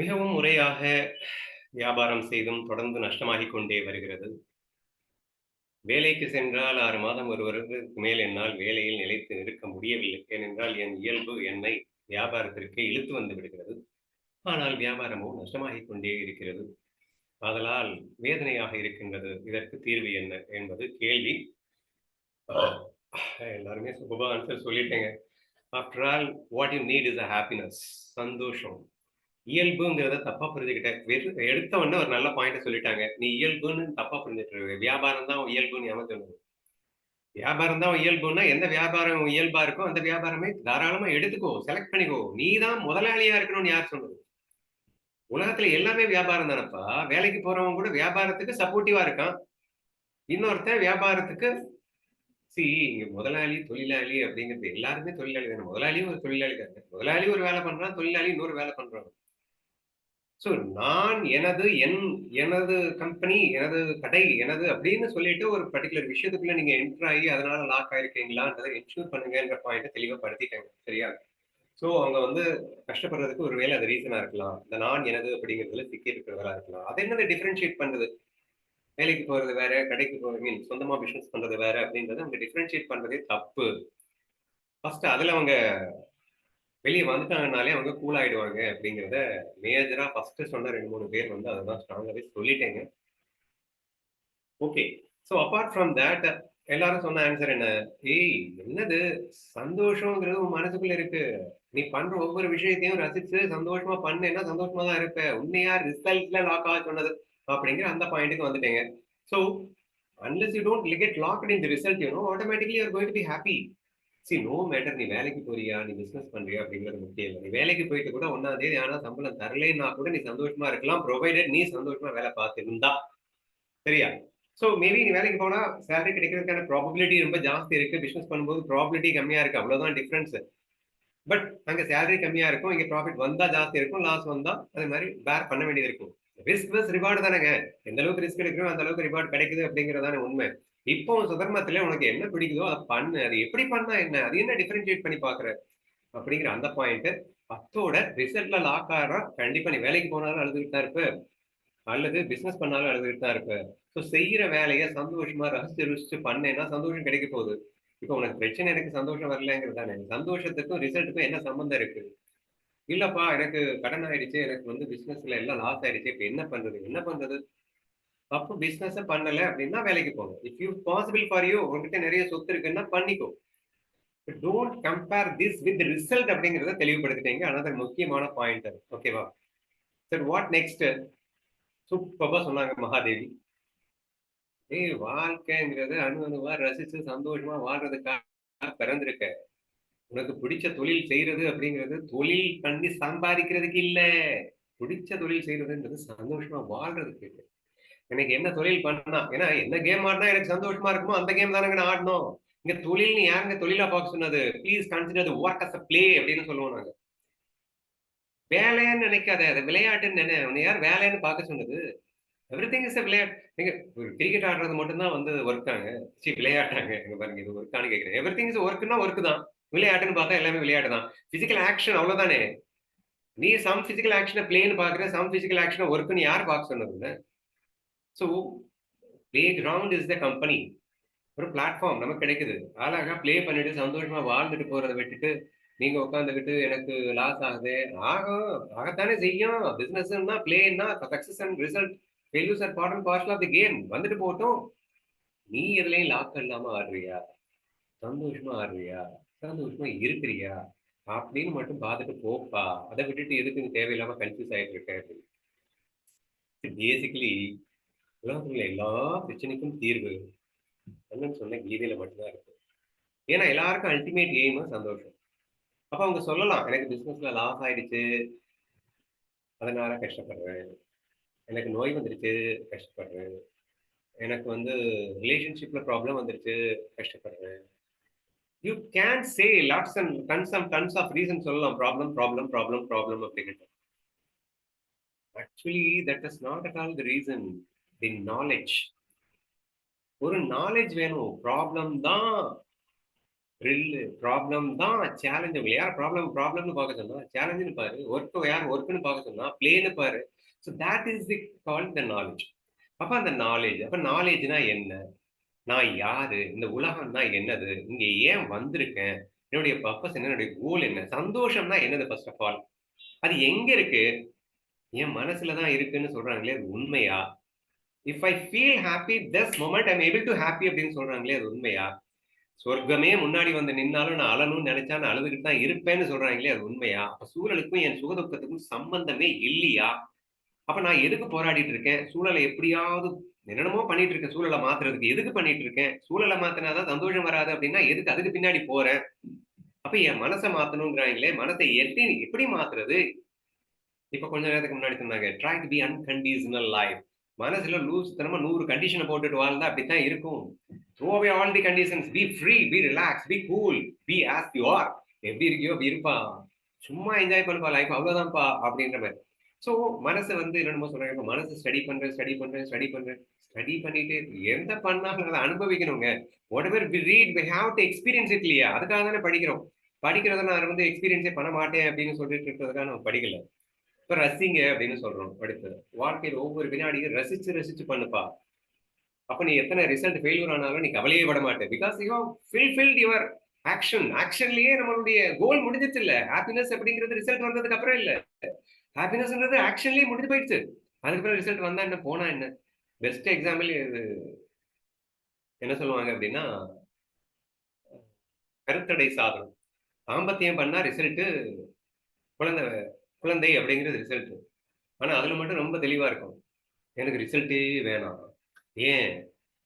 மிகவும் முறையாக வியாபாரம் செய்தும் தொடர்ந்து நஷ்டமாகிக் கொண்டே வருகிறது. வேலைக்கு சென்றால் ஆறு மாதம், ஒருவருக்கு மேல் என்னால் வேலையில் நிலைத்து நிற்க முடியவில்லை. ஏனென்றால் என் இயல்பு என்னை வியாபாரத்திற்கு இழுத்து வந்து விடுகிறது. ஆனால் வியாபாரமோ நஷ்டமாகிக் கொண்டே இருக்கிறது. ஆதலால் வேதனையாக இருக்கின்றது. இதற்கு தீர்வு என்ன என்பது கேள்வி. எல்லாருமே சூப்பர்பா answer சொல்லிட்டேங்க. After all what you need is a happiness சந்தோஷம். இயல்புங்கிறத தப்பா புரிஞ்சுக்கிட்டேன். எடுத்த உடனே ஒரு நல்ல பாயிண்ட் சொல்லிட்டாங்க. நீ இயல்புன்னு தப்பா புரிஞ்சுட்டு இருக்க. வியாபாரம் தான் இயல்புன்னு எவன் சொன்னது? வியாபாரம் தான் இயல்புன்னா, எந்த வியாபாரம் இயல்பா இருக்கோ, அந்த வியாபாரமே தாராளமா எடுத்துக்கோ. செலக்ட் பண்ணிக்கோ. நீ தான் முதலாளியா இருக்கணும்னு யார் சொன்னது? உலகத்துல எல்லாமே வியாபாரம் தானப்பா. வேலைக்கு போறவங்க கூட வியாபாரத்துக்கு சப்போர்ட்டிவா இருக்கான். இன்னொருத்தன் வியாபாரத்துக்கு சி இங்க முதலாளி, தொழிலாளி அப்படிங்கிறது எல்லாருமே தொழிலாளி தானே. முதலாளியும் ஒரு தொழிலாளி தானே. முதலாளி ஒரு வேலை பண்றான், தொழிலாளி இன்னொரு வேலை பண்றாங்க ஸோ நான் எனது, என் எனது கம்பெனி, எனது கடை, எனது அப்படின்னு சொல்லிட்டு ஒரு பர்ட்டிகுலர் விஷயத்துக்குள்ள நீங்க என்டர் ஆகி அதனால லாக் ஆயிருக்கீங்களான்றதை என்ஷூர் பண்ணுங்கன்ற பாயிண்ட்டை தெளிவாக படுத்திட்டேங்க. சரியா? ஸோ அவங்க வந்து கஷ்டப்படுறதுக்கு ஒரு வேலை அது ரீசனா இருக்கலாம். இந்த நான், எனது அப்படிங்கிறதுல சிக்கி இருக்கிறதா இருக்கலாம். அது என்னது டிஃபரன்ஷியேட் பண்ணுறது வேலைக்கு போறது வேற, கடைக்கு போகிற மீன் சொந்தமா பிசினஸ் பண்றது வேற அப்படின்றத அவங்க டிஃபரன்ஷியேட் பண்றதே தப்பு. ஃபர்ஸ்ட் அதுல அவங்க வெளியே வந்துட்டாங்கனாலே அவங்க கூல் ஆயிடுவாங்க அப்படிங்கிறத மேஜரா ஃபர்ஸ்ட் சொன்ன 2, 3 பேர் வந்து அததான் ஸ்ட்ராங்காகவே சொல்லிட்டேங்க. Okay. So apart from that எல்லாரும் சொன்ன ஆன்சர் என்ன? ஏய் என்னது சந்தோஷங்கிறது உன் மனசுக்குள்ள இருக்கு. நீ பண்ற ஒவ்வொரு விஷயத்தையும் ரசிச்சு சந்தோஷமா பண்ணேன்னா சந்தோஷமா தான் இருப்ப. உண்மையா யார் ரிசல்ட்ல லாக் ஆக சொன்னது? அப்படிங்கிற அந்த பாயிண்ட்டுக்கு வந்துட்டேங்க. So unless you don't get locked in the result you know automatically are going to be happy. See no matter நீ வேலைக்கு போறியா, நீ பிசினஸ் பண்றியா அப்படிங்கிறது முக்கியம் இல்லை நீ வேலைக்கு போயிட்டு கூட 1ஆம் தேதி ஆனா சம்பளம் தரலைன்னா கூட நீ சந்தோஷமா இருக்கலாம். ப்ரொவைடட் நீ சந்தோஷமா வேலை பார்த்துருந்தா சரியா? ஸோ மேபி நீ வேலைக்கு போனா சேலரி கிடைக்கிறதுக்கான ப்ராபபிலிட்டி ரொம்ப ஜாஸ்தி இருக்கு. பிசினஸ் பண்ணும்போது ப்ராபபிலிட்டி கம்மியா இருக்கு. அவ்வளவுதான் டிஃபரன்ஸ். பட் அங்க சேலரி கம்மியா இருக்கும். இங்க ப்ராஃபிட் வந்தா ஜாஸ்தி இருக்கும். லாஸ் வந்தா அதே மாதிரி பேர் பண்ண வேண்டியது இருக்கும். ரிஸ்க் பிளஸ் ரிவார்டு தானேங்க. எந்த அளவுக்கு ரிஸ்க் எடுக்கிறோம் அந்த அளவுக்கு ரிவார்ட் கிடைக்குது அப்படிங்கறதான உண்மை. இப்போ உன் உனக்கு என்ன பிடிக்குதோ அதை பண்ணு. அது எப்படி பண்ணா என்ன? அது என்ன டிஃபரன்ஷியேட் பண்ணி பார்க்குற? அப்படிங்கிற அந்த பாயிண்ட் அத்தோட ரிசல்ட்ல லாக் ஆகிறா கண்டிப்பா நீ வேலைக்கு போனாலும் அழுதுகிட்டு தான் இருப்ப. அல்லது பிசினஸ் பண்ணாலும் அழுதுகிட்டு தான் இருப்ப. ஸோ செய்யற வேலையை சந்தோஷமா ரசிச்சு ருசிச்சு பண்ணேன்னா சந்தோஷம் கிடைக்க போகுது. இப்போ உனக்கு பிரச்சனை எனக்கு சந்தோஷம் வரலங்கிறது தானே. சந்தோஷத்துக்கும் ரிசல்ட்டுக்கும் என்ன சம்பந்தம் இருக்கு? இல்லப்பா எனக்கு கடன் ஆயிடுச்சு. எனக்கு வந்து பிசினஸ்ல எல்லாம் லாஸ் ஆயிடுச்சு. இப்ப என்ன பண்றது? என்ன பண்றது? அப்போ பிசினஸ பண்ணல அப்படின்னா வேலைக்கு போங்க. If you possible for you உங்ககிட்ட நிறைய சொத்து இருக்குன்னா பண்ணிக்கோ. Don't compare this with result அப்படிங்கிறத தெளிவுபடுத்திட்டீங்க. அனதர் முக்கியமான பாயிண்ட் ஓகேவா? சரி வாட் நெக்ஸ்ட்? சூப்பர்பா சொன்னாங்க மகாதேவி. ஏய் வாழ்க்கைங்கிறது அணு அணுவா ரசிச்சு சந்தோஷமா வாழ்றதுக்காக பிறந்திருக்க. உனக்கு பிடிச்ச தொழில் செய்யறது அப்படிங்கிறது தொழில் பண்ணி சம்பாதிக்கிறதுக்கு இல்லை பிடிச்ச தொழில் செய்யறதுன்றது சந்தோஷமா வாழ்றதுக்கு. எனக்கு என்ன தொழில் பண்ணா ஏன்னா என்ன கேம் ஆடினா எனக்கு சந்தோஷமா இருக்குமோ அந்த கேம் தானே நான் ஆடணும். இங்க தொழில்னு யாருங்க தொழிலா பார்க்க சொன்னது? Please consider the as a play அப்படின்னு சொல்லுவோம் நாங்க. வேலைன்னு நினைக்காத. அது விளையாட்டுன்னு நினை. யார் வேலைன்னு பார்க்க சொன்னது? எவ்ரிதிங் இஸ் எ விளையாட் நீங்க கிரிக்கெட் ஆடுறது மட்டும்தான் வந்து ஒர்க்காங்க. ச்சீ விளையாட்டாங்க. எங்க பாருங்க இது ஒர்க்கான்னு எவ்ரி திங் இஸ் ஒர்க்னா ஒர்க் தான். விளையாட்டுன்னு பார்த்தா எல்லாமே விளையாட்டு தான். பிசிக்கல் ஆக்ஷன் அவ்வளவுதானே. நீ சம் பிசிக்கல் ஆக்ஷனை பிளேன்னு பாக்குற சம் பிசிக்கல் ஆக்ஷனை ஒர்க்குன்னு யார் பார்க்க சொன்னதுன்னு so playground is the company. ஒரு பிளாட்ஃபார்ம் நமக்கு கிடைக்குது. அழகாக ப்ளே பண்ணிட்டு சந்தோஷமா வாழ்ந்துட்டு போறதை விட்டுட்டு, நீங்க உட்காந்துக்கிட்டு எனக்கு லாஸ் ஆகுது. ஆகும். ஆகத்தானே செய்யும். பிசினஸ்னா பிளேன்னா success and result failures are part and parcel of the game. வந்துட்டு போட்டோம் நீ எதுலயும் லாக் இல்லாம ஆடுறியா? சந்தோஷமா ஆடுறியா? சந்தோஷமா இருக்கிறியா? அப்படின்னு மட்டும் பார்த்துட்டு போப்பா. அதை விட்டுட்டு எதுக்கு தேவையில்லாம கன்ஃப்யூஸ் ஆயிட்டு இருக்க அப்படின்னு. பேசிக்கலி உலகத்துல எல்லா பிரச்சனைக்கும் தீர்வு கண்ணன் சொன்ன கீதையில மட்டும்தான் இருக்கு. ஏன்னா எல்லாருக்கும் அல்டிமேட் எய்மா சந்தோஷம். அப்ப அவங்க சொல்லலாம். எனக்கு பிசினஸ்ல லாஸ் ஆயிடுச்சு. அதனால கஷ்டப்படுறேன். எனக்கு நோய் வந்துருச்சு. கஷ்டப்படுறேன். எனக்கு வந்து ரிலேஷன்ஷிப்ல ப்ராப்ளம் வந்துருச்சு. கஷ்டப்படுறேன். You can say lots and tons and tons of reason சொல்லலாம். ப்ராப்ளம், ப்ராப்ளம், ப்ராப்ளம், ப்ராப்ளம் அப்படின்னுட்டு. Actually that is not at all the reason. The knowledge ஒரு நாலேஜ் வேணும். ப்ராப்ளம் தான். ரில்லு ப்ராப்ளம் தான். சேலஞ்சு உங்களை யார் ப்ராப்ளம் ப்ராப்ளம்னு பார்க்க சொன்னா சேலஞ்சுன்னு பாரு. ஒர்க்கு யார் ஒர்க்குன்னு பார்க்க சொன்னா பிளேன்னு பாரு. So that is the call the knowledge அப்போ அந்த நாலேஜ் அப்போ நாலேஜ்னா என்ன? நான் யாரு? இந்த உலகம்னா என்னது? இங்கே ஏன் வந்திருக்கேன்? என்னுடைய பர்பஸ் என்ன? என்னுடைய கோல் என்ன? சந்தோஷம்னா என்னது ஃபர்ஸ்ட் ஆஃப் ஆல் அது எங்க இருக்கு? என் மனசுல தான் இருக்குன்னு சொல்றாங்களே அது உண்மையா? If I feel happy this moment I'm able to happy அப்படின்னு சொல்றாங்களே அது உண்மையா? சொர்க்கமே முன்னாடி வந்து நின்னாலும் நான் அழணும்னு நினைச்சா நான் அழுதுகிட்டு தான் இருப்பேன்னு சொல்றாங்களே அது உண்மையா? அப்ப சூழலுக்கும் என் சுகதுக்கத்துக்கும் சம்பந்தமே இல்லையா? அப்ப நான் எதுக்கு போராடிட்டு இருக்கேன்? சூழலை எப்படியாவது என்னென்னமோ பண்ணிட்டு இருக்கேன் சூழலை மாத்துறதுக்கு. எதுக்கு பண்ணிட்டு இருக்கேன்? சூழலை மாத்தினாதான் சந்தோஷம் வராது அப்படின்னா எதுக்கு அதுக்கு பின்னாடி போறேன்? அப்ப என் மனசை மாத்தணுங்கிறாங்களே மனசை எப்படி எப்படி மாத்துறது? இப்ப கொஞ்ச நேரத்துக்கு முன்னாடி சொன்னாங்க try to be unconditional life மனசுல லூஸ் தனமா நூறு கண்டிஷனை போட்டுட்டு வாழ்ந்தா அப்படித்தான் இருக்கும். Throw away all the conditions be free be relax be cool be as you are எப்படி இருக்கியோ அப்படி இருப்பா சும்மா என்ஜாய் பண்ணுப்பா லைஃப் அவ்வளவுதான்ப்பா அப்படின்ற மாதிரி. ஸோ மனசை வந்து என்னென்னமோ சொல்றாங்க இப்போ மனசு ஸ்டடி பண்றேன் ஸ்டடி பண்றேன் ஸ்டடி பண்றேன். ஸ்டடி பண்ணிட்டு எந்த பண்ணாலும் அதை அனுபவிக்கணுங்க. Whatever we read we have to experience it இல்லையா? அதுக்காக தானே படிக்கிறோம். படிக்கிறத நான் வந்து எக்ஸ்பீரியன்ஸே பண்ண மாட்டேன் அப்படின்னு சொல்லிட்டு இருக்கிறதுக்காக நம்ம படிக்கல. இப்போ ரசிங்க அப்படின்னு சொல்றோம் அடுத்தது வாழ்க்கையில் ஒவ்வொரு வினாடியும் ரசிச்சு ரசிச்சு பண்ணுப்பா. அப்ப நீ எத்தனை ரிசல்ட் ஃபெயிலியர் ஆனாலும் நீ கவலையே பட மாட்டேன் because you fulfilled your action ஆக்ஷன்லயே நம்மளுடைய கோல் முடிஞ்சிச்சு இல்ல. ஹாப்பினஸ் அப்படிங்கிறது ரிசல்ட் வந்ததுக்கு அப்புறம் இல்ல. ஹாப்பினஸ்ன்றது ஆக்ஷன்லயே முடிஞ்சு போயிடுச்சு. அதுக்கப்புறம் ரிசல்ட் வந்தா என்ன போனா என்ன? பெஸ்ட் எக்ஸாம்பிள் இது என்ன சொல்லுவாங்க அப்படின்னா கருத்தடை சாதனம். தாம்பத்தியம் பண்ணா ரிசல்ட்டு குழந்தை குழந்தை அப்படிங்கிறது ரிசல்ட் ஆனால் அதில் மட்டும் ரொம்ப தெளிவாக இருக்கும் எனக்கு ரிசல்ட்டே வேணாம். ஏன்?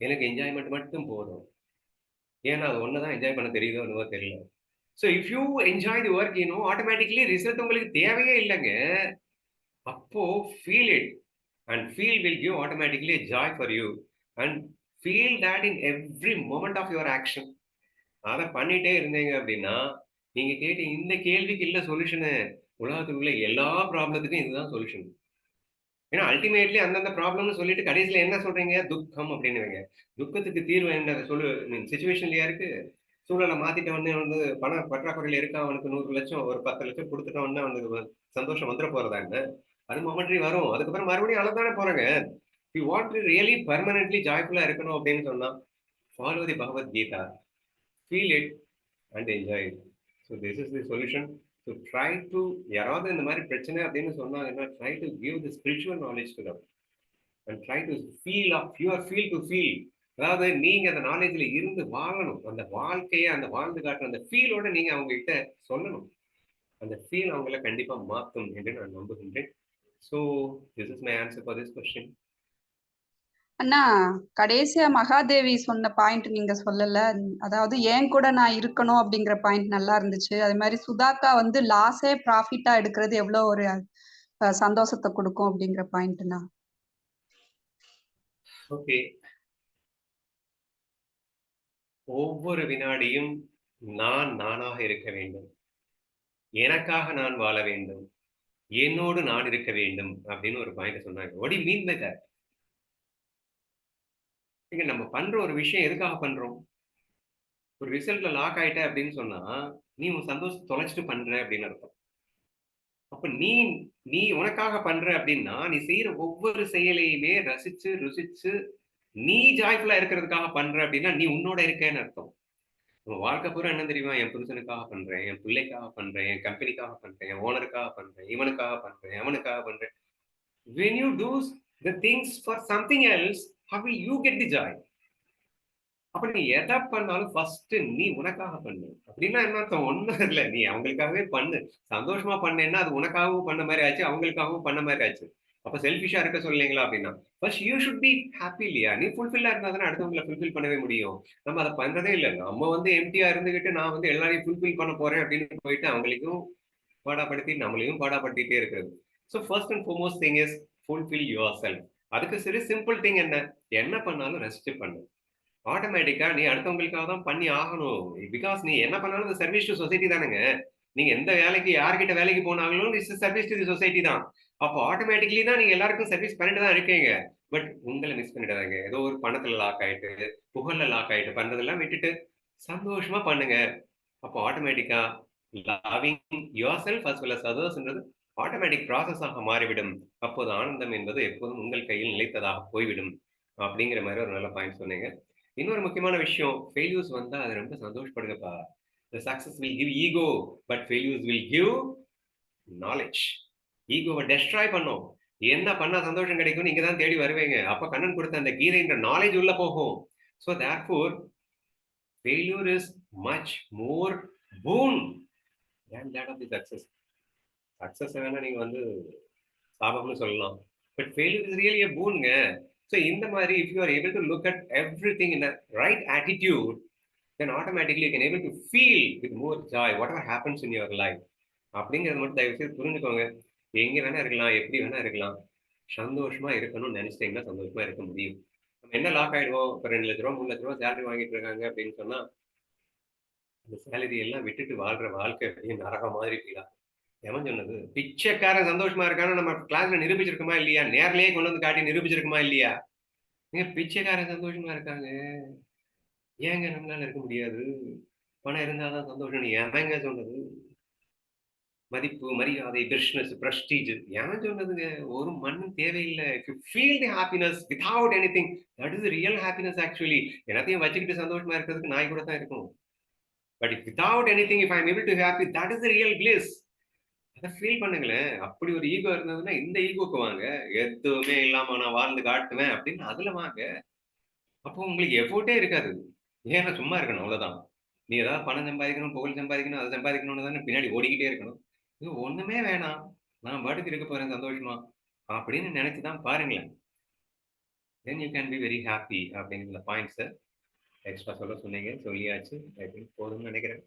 எனக்கு என்ஜாய்மெண்ட் மட்டும் போதும். ஏன்னா அது ஒன்று தான் என்ஜாய் பண்ண தெரியுதோ என்னவோ தெரியல. So if you enjoy the work you know automatically result உங்களுக்கு தேவையே இல்லைங்க. அப்போ feel it and feel will give automatically joy for you and feel that in every moment of your action அதை பண்ணிட்டே இருந்தீங்க அப்படின்னா நீங்கள் கேட்ட இந்த கேள்விக்கு இல்லை சொல்யூஷனு உலகத்துக்குள்ள எல்லா ப்ராப்ளத்துக்கும் இதுதான் சொல்யூஷன் ஏன்னா அல்டிமேட்லி அந்தந்த ப்ராப்ளம்னு சொல்லிட்டு கடைசியில் என்ன சொல்றீங்க? துக்கம் அப்படின்னு துக்கத்துக்கு தீர்வு என்ன? சொல்லு சுச்சுவேஷன்லயா இருக்கு? சூழலை மாத்திட்டவொடனே வந்து பண பற்றாக்குறையில இருக்கா? அவனுக்கு நூறு லட்சம் ஒரு பத்து லட்சம் கொடுத்துட்டவொடனே அவனுக்கு சந்தோஷம் வந்துட போறதா என்ன? அது மொமெண்ட்ரி வரும். அதுக்கப்புறம் மறுபடியும் அளந்தானே போறாங்க. யூ வாண்ட் ரியலி பர்மனன்ட்லி ஜாய்ஃபுல்லா இருக்கணும் அப்படின்னு சொன்னா follow the Bhagavad Gita feel it and enjoy it so this is the solution so try to யாராவது இந்த மாதிரி பிரச்சனை அப்படின்னு சொன்னாங்கன்னா try to give the spiritual knowledge to them and try to feel of your feel to feel அதாவது நீங்க அந்த நாலேஜ்ல இருந்து வாழணும். அந்த வாழ்க்கையை அந்த வாழ்ந்து காட்டுற அந்த ஃபீலோட நீங்க அவங்க கிட்ட சொல்லணும். அந்த ஃபீல் அவங்கள கண்டிப்பா மாற்றும் என்று நான் நம்புகின்றேன். So this is my answer for this question அண்ணா கடைசியா மகாதேவி சொன்ன பாயிண்ட் நீங்க சொல்லல. அதாவது ஏன் கூட நான் இருக்கணும் அப்படிங்கிற பாயிண்ட் நல்லா இருந்துச்சு. அது மாதிரி சுதாக்கா வந்து லாஸே ப்ராஃபிட்டா எடுக்கிறது எவ்வளவு ஒரு சந்தோஷத்தை கொடுக்கும் அப்படிங்கிற பாயிண்ட்னா ஓகே. ஒவ்வொரு வினாடியும் நான் நானாக இருக்க வேண்டும். எனக்காக நான் வாழ வேண்டும். என்னோடு நான் இருக்க வேண்டும் அப்படின்னு ஒரு பாயிண்ட் சொன்னாங்க. ஒடி மீன் பை தட் இங்க நம்ம பண்ற ஒரு விஷயம் எதுக்காக பண்றோம்? ஒரு ரிசல்ட்ல லாக் ஆயிட்ட அப்படின்னு சொன்னா நீ உன் சந்தோஷத்தை தொலைச்சிட்டு பண்ற அப்படின்னு அர்த்தம். அப்ப நீ நீ உனக்காக பண்ற அப்படின்னா நீ செய்யற ஒவ்வொரு செயலையுமே ரசிச்சு ருசிச்சு நீ ஜாய்ஃபுல்லா இருக்கிறதுக்காக பண்ற அப்படின்னா நீ உன்னோட இருக்கேன்னு அர்த்தம். நம்ம வாழ்க்கை பூரா என்ன தெரியுமா? என் புருஷனுக்காக பண்றேன் என் பிள்ளைக்காக பண்றேன் என் கம்பெனிக்காக பண்றேன் என் ஓனருக்காக பண்றேன் இவனுக்காக பண்றேன் அவனுக்காக பண்றேன். When you does the things for something else how will you get the joy? அப்ப நீ எதை பண்ணாலும் ஃபர்ஸ்ட் நீ உனக்காக பண்ணு. அப்படின்னா என்ன அர்த்தம்? ஒண்ணும் இல்லை. நீ அவங்களுக்காகவே பண்ணு. சந்தோஷமா பண்ணேன்னா அது உனக்காகவும் பண்ண மாதிரி ஆச்சு அவங்களுக்காகவும் பண்ண மாதிரி ஆச்சு. அப்ப செல்ஃபிஷா இருக்க சொல்லீங்களா அப்படின்னா first you should be happy இல்லையா? நீ ஃபுல்ஃபில்லா இருந்தா தானே அடுத்தவங்களை ஃபுல்ஃபில் பண்ணவே முடியும். நம்ம அதை பண்றதே இல்லை. நம்ம வந்து எம்டியா இருந்துகிட்டு நான் வந்து எல்லாரையும் ஃபுல்ஃபில் பண்ண போறேன் அப்படின்னு போயிட்டு அவங்களுக்கும் பாடாப்படுத்தி நம்மளையும் பாடாப்படுத்திட்டே இருக்கிறது. So first and foremost thing is fulfil your self அதுக்கு சரி சிம்பிள் திங் என்ன? என்ன பண்ணாலும் ரெஸ்ட் பண்ணு. ஆட்டோமேட்டிக்கா நீ அடுத்தவங்களுக்காக தான் பண்ணி ஆகணும். பிகாஸ் நீ என்ன பண்ணாலும் இந்த சர்வீஸ் டு சொசைட்டி தானுங்க. நீங்க எந்த வேலைக்கு யார்கிட்ட வேலைக்கு போனாங்களும் it's service to the society தான். அப்போ ஆட்டோமேட்டிக்லி தான் நீங்க எல்லாருக்கும் சர்வீஸ் பண்ணிட்டு தான் இருக்கீங்க. பட் உங்களை மிஸ் பண்ணிடுறாங்க ஏதோ ஒரு பணத்துல லாக் ஆயிட்டு புகழ்ல லாக் ஆயிட்டு பண்றதெல்லாம் விட்டுட்டு சந்தோஷமா பண்ணுங்க. அப்போ ஆட்டோமேட்டிக்கா loving yourself as well as அதர்ஸ்ன்றது automatic process ஆக மாறிவிடும். அப்போது ஆனந்தம் என்பது எப்போதும் உங்கள் கையில் நிலைத்ததாக போய்விடும். அப்படிங்கிற மாதிரி ஒரு நல்ல பாயிண்ட் சொன்னீங்க. இன்னொரு முக்கியமான விஷயம், ஃபெயில்யூஸ் வந்தால் அது ரொம்ப சந்தோஷப்படுங்கப்பா. The success will give ego, but failures will give knowledge ஈகோவை டெஸ்ட்ராய் பண்ணும். என்ன பண்ணா சந்தோஷம் கிடைக்கும்னு நீங்க தான் தேடி வருவீங்க. அப்ப கண்ணன் கொடுத்த அந்த கீதைன்ற நாலேஜ் உள்ள போகும். So therefore failure is much more boon than that of the success சக்சஸ வேணா நீங்க வந்து சாபம்னு சொல்லலாம். But failure is really a பூனுங்க so இந்த மாதிரி if you are able to look at everything in a right attitude then automatically you can able to feel with more joy whatever happens in your life. அப்படிங்கிறது மட்டும் தயவு செய்து புரிஞ்சுக்கோங்க. எங்க வேணா இருக்கலாம், எப்படி வேணா இருக்கலாம். சந்தோஷமா இருக்கணும்னு நினைச்சிட்டீங்கன்னா சந்தோஷமா இருக்க முடியும். நம்ம என்ன லாக் ஆயிடுவோம், இப்ப ரூ. 2,00,000 ரூ. 3,00,000 சேலரி வாங்கிட்டு இருக்காங்க அப்படின்னு சொன்னா, அந்த சேலரி எல்லாம் விட்டுட்டு வாழ்ற வாழ்க்கை அப்படியே நரகம் மாதிரி ஃபீல் ஆகும். எவன் சொன்னது? பிச்சைக்காரன் சந்தோஷமா இருக்கான்னு நம்ம கிளாஸ்ல நிரூபிச்சிருக்கோமா இல்லையா? நேர்லயே கொண்டு வந்து காட்டி நிரூபிச்சிருக்கோமா இல்லையா? ஏங்க பிச்சைக்காரன் சந்தோஷமா இருக்காங்க. ஏங்க நம்மளால இருக்க முடியாது? பணம் இருந்தா தான் சந்தோஷம்னு சொன்னது? மதிப்பு, மரியாதை, பிசினஸ், பிரஸ்டீஜ் ஏன் சொன்னதுங்க? ஒரு மண்ணும் தேவையில்ல. Feel the happiness without anything that is real happiness actually. எல்லாத்தையும் வச்சுக்கிட்டு சந்தோஷமா இருக்கிறதுக்கு நாய் கூட தான் இருக்கும். But without anything if I am able to happy that is real place அதை ஃபீல் பண்ணுங்களேன். அப்படி ஒரு ஈகோ இருந்ததுன்னா இந்த ஈகோக்கு வாங்க. எதுவுமே இல்லாம நான் வாழ்ந்து காட்டுவேன் அப்படின்னு அதுல வாங்க. அப்போ உங்களுக்கு எஃபோர்ட்டே இருக்காது. ஏன்னா சும்மா இருக்கணும் அவ்வளவுதான். நீ ஏதாவது பணம் சம்பாதிக்கணும், புகழ் சம்பாதிக்கணும், அதை சம்பாதிக்கணும்னு தானே பின்னாடி ஓடிக்கிட்டே இருக்கணும். இது ஒண்ணுமே வேணாம். நான் பாட்டுக்கு இருக்க போறேன் சந்தோஷமா. அப்படின்னு நெனச்சு தான் பாருங்களேன். Then you can be very happy அப்படிங்கிற பாயிண்ட்ஸை எக்ஸ்ட்ரா சொல்ல சொன்னீங்க. சொல்லியாச்சு. ஐ திங்க் போதும்னு நினைக்கிறேன்